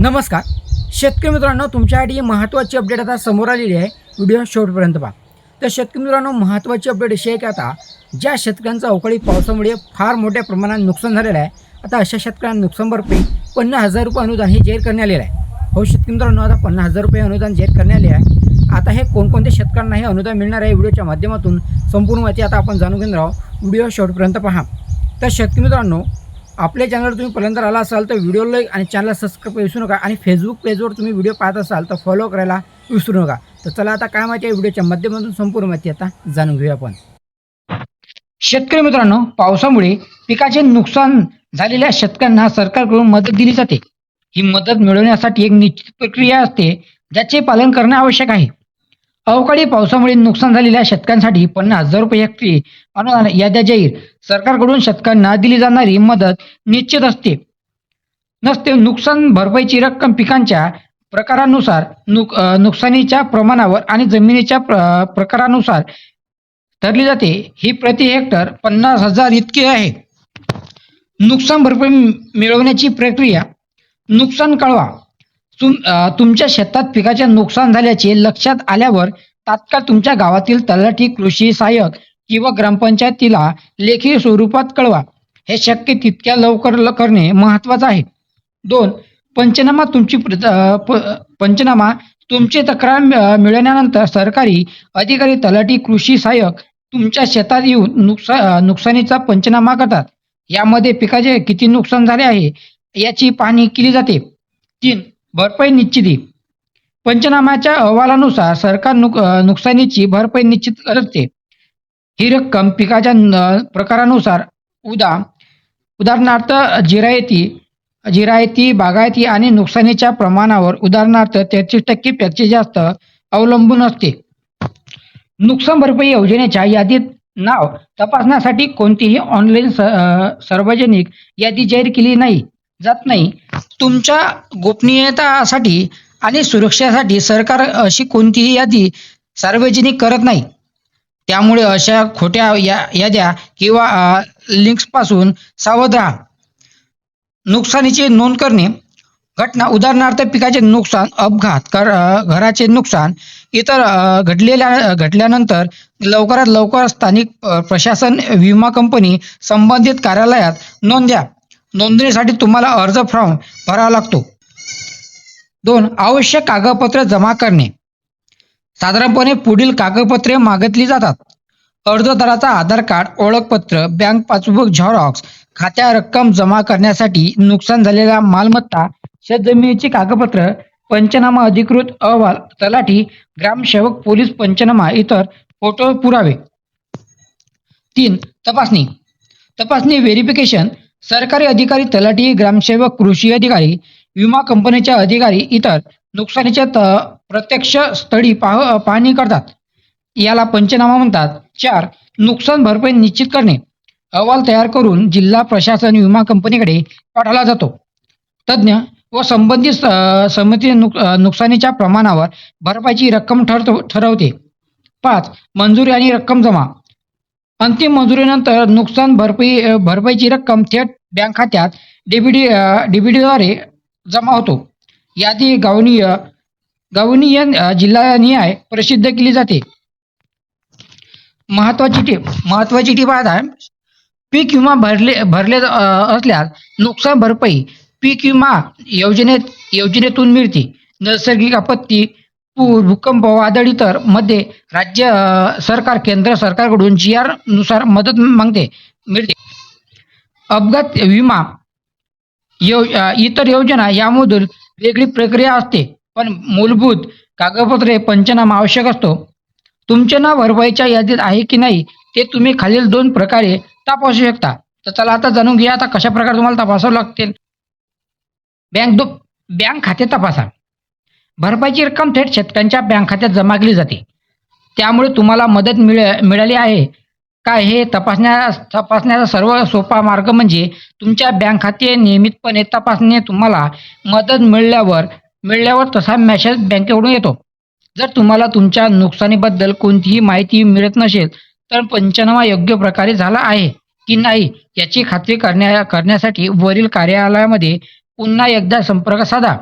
नमस्कार. शेतकरी मित्रांनो तुमच्यासाठी महत्त्वाची अपडेट आता समोर आलेली आहे. व्हिडिओ शेवटपर्यंत पहा. तर शेतकरी मित्रांनो महत्त्वाची अपडेट अशी आहे की आता ज्या शेतकऱ्यांचं अवकाळी पावसामुळे फार मोठ्या प्रमाणात नुकसान झालेलं आहे आता अशा शेतकऱ्यांना नुकसान भरपाई पन्नास हजार रुपये अनुदान हे जाहीर करण्यात आलेलं आहे. हो शेतकरी मित्रांनो आता पन्नास हजार रुपये अनुदान जाहीर करण्यात आले आहे. आता हे कोणकोणत्या शेतकऱ्यांना हे अनुदान मिळणार आहे व्हिडिओच्या माध्यमातून संपूर्ण माहिती आता आपण जाणून घेणार आहोत. व्हिडिओ शेवटपर्यंत पहा. तर शेतकरी मित्रांनो आपल्या चॅनलवर तुम्ही पहिल्यांदा आला असाल तर व्हिडिओ लाईक आणि चॅनलला सबस्क्राईब विसरू नका. आणि फेसबुक पेजवर तुम्ही व्हिडिओ पाहत असाल तर फॉलो करायला विसरू नका. तर चला आता काय माहिती आहे? व्हिडिओच्या माध्यमातून संपूर्ण माहिती आता जाणून घेऊया आपण. शेतकरी मित्रांनो पावसामुळे पिकाचे नुकसान झालेल्या शेतकऱ्यांना सरकारकडून मदत दिली जाते. ही मदत मिळवण्यासाठी एक निश्चित प्रक्रिया असते ज्याचे पालन करणे आवश्यक आहे. अवकाळी पावसामुळे नुकसान झालेल्या शेतकऱ्यांसाठी पन्नास हजार रुपये हेक्टरी अनुदान याद्या जाहीर. सरकारकडून शेतकऱ्यांना दिली जाणारी मदत निश्चित असते. नसते नुकसान भरपाईची रक्कम पिकांच्या प्रकारानुसार नुक नुकसानीच्या प्रमाणावर आणि जमिनीच्या प्र प्रकारानुसार ठरली जाते. ही प्रति हेक्टर पन्नास हजार इतकी आहे. नुकसान भरपाई मिळवण्याची प्रक्रिया नुकसान कळवा. तुम तुमच्या शेतात पिकाचे नुकसान झाल्याचे लक्षात आल्यावर तात्काळ तुमच्या गावातील तलाठी कृषी सहाय्यक किंवा ग्रामपंचायतीला लेखी स्वरूपात कळवा. हे शक्य तितक्या लवकर करणे महत्वाचं आहे. दोन पंचनामा तुमची प्र- प- पंचनामा तुमची तक्रार मिळवल्यानंतर सरकारी अधिकारी तलाठी कृषी सहाय्यक तुमच्या शेतात येऊन नुकसा नुकसानीचा पंचनामा करतात. यामध्ये पिकाचे किती नुकसान झाले आहे याची पाहणी केली जाते. तीन भरपाई निश्चिती पंचनामाच्या अहवालानुसार सरकार नुक नुकसानीची भरपाई निश्चित करते. ही रक्कम पिकाच्या प्रकारानुसार उदा उदाहरणार्थ जिरायती जिरायती बागायती आणि नुकसानीच्या प्रमाणावर उदाहरणार्थ तेहतीस टक्के पेक्षा जास्त अवलंबून असते. नुकसान भरपाई योजनेच्या यादीत नाव तपासण्यासाठी कोणतीही ऑनलाईन स- सार्वजनिक यादी जाहीर केली नाही जात नाही. तुमच्या गोपनीयतासाठी आणि सुरक्षेसाठी सरकार अशी कोणतीही यादी सार्वजनिक करत नाही. त्यामुळे अशा खोट्या या याद्या किंवा लिंक्सपासून सावध राहा. नुकसानीची नोंद करणे. घटना उदाहरणार्थ पिकाचे नुकसान अपघात कर घराचे नुकसान इतर घडलेल्या घडल्यानंतर लवकरात लवकर स्थानिक प्रशासन विमा कंपनी संबंधित कार्यालयात नोंद द्या. नोंदणीसाठी तुम्हाला अर्ज फॉर्म भरावा लागतो. दोन आवश्यक कागदपत्र जमा करणे. साधारणपणे पुढील कागदपत्रे मागितली जातात. अर्जदाराचा आधार कार्ड ओळखपत्र बँक पासबुक झेरॉक्स खात्या रक्कम जमा करण्यासाठी नुकसान झालेल्या मालमत्ता शेतजमिनीची कागदपत्र पंचनामा अधिकृत अहवाल तलाठी ग्रामसेवक पोलीस पंचनामा इतर फोटो पुरावे. तीन तपासणी. तपासणी व्हेरिफिकेशन. सरकारी अधिकारी तलाठी ग्रामसेवक कृषी अधिकारी विमा कंपनीचे अधिकारी इतर नुकसानीच्या त- प्रत्यक्ष स्थळी पाह पाहणी करतात. याला पंचनामा म्हणतात. चार नुकसान भरपाई निश्चित करणे. अहवाल तयार करून जिल्हा प्रशासन विमा कंपनीकडे पाठवला जातो. तज्ज्ञ व संबंधित अ, समिती नुक नुकसानीच्या प्रमाणावर भरपाईची रक्कम ठरतो ठरवते. पाच मंजुरी आणि रक्कम जमा. अंतिम मंजुरीनंतर नुकसान भरपाई भरपाईची रक्कम थेट बँक खात्यात डीबीडी डीबीडीद्वारे जमा होतो. यादी गवनीय गवनीय जिल्हानिहाय प्रसिद्ध केली जाते. महत्वाची टीप महत्वाची टीप आहे पीक विमा भरले भरले असल्यास नुकसान भरपाई पीक विमा योजनेत योजनेतून मिळते. नैसर्गिक आपत्ती भूकंप वादळी इतरमध्ये राज्य सरकार केंद्र सरकारकडून जी आरनुसार मदत मागते मिळते. अपघात विमा यो इतर योजना यामधून वेगळी प्रक्रिया असते पण मूलभूत कागदपत्रे पंचनामा आवश्यक असतो. तुमचे नाव भरपाईच्या यादीत आहे की नाही ते तुम्ही खालील दोन प्रकारे तपासू शकता. तर चला आता जाणून घ्या आता कशा प्रकारे तुम्हाला तपासावं लागतील. बँक दो बँक खाते तपासा. भरपाईची रक्कम थेट शेतकऱ्यांच्या बँक खात्यात जमा केली जाते. त्यामुळे तुम्हाला मदत मिळ मिळाली आहे का हे तपासण्या तपासण्याचा सर्व सोपा मार्ग म्हणजे तुमच्या बँक खाते नियमितपणे तपासणे तुम्हाला मदत मिळल्यावर मिळल्यावर तसा मेसेज बँकेकडून येतो. जर तुम्हाला तुमच्या नुकसानीबद्दल कोणतीही माहिती मिळत नसेल तर पंचनामा योग्य प्रकारे झाला आहे की नाही याची खात्री करण्या करण्यासाठी वरील कार्यालयामध्ये पुन्हा एकदा संपर्क साधा.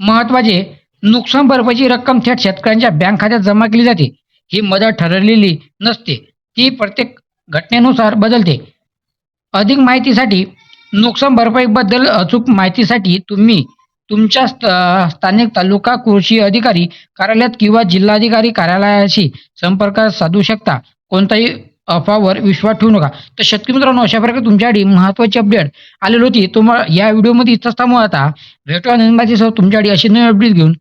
महत्त्वाचे नुकसान भरपाईची रक्कम थेट शेतकऱ्यांच्या बँक खात्यात जमा केली जाते. ही मदत ठरलेली नसते. ती प्रत्येक घटनेनुसार बदलते. अधिक माहितीसाठी नुकसान भरपाईबद्दल अचूक माहितीसाठी तुम्ही तुमच्या स्त- स्थानिक तालुका कृषी अधिकारी कार्यालयात किंवा जिल्हाधिकारी कार्यालयाशी संपर्क साधू शकता. कोणताही अफावर विश्वास ठेवू नका. तर शेतकरी मित्रांनो अशा प्रकारे तुमच्यासाठी महत्वाची अपडेट आलेली होती. तुम्हाला या व्हिडिओमध्ये इथंच थांबू आता. भेटू नवीन सह तुमच्यासाठी अशी नवीन अपडेट घेऊन.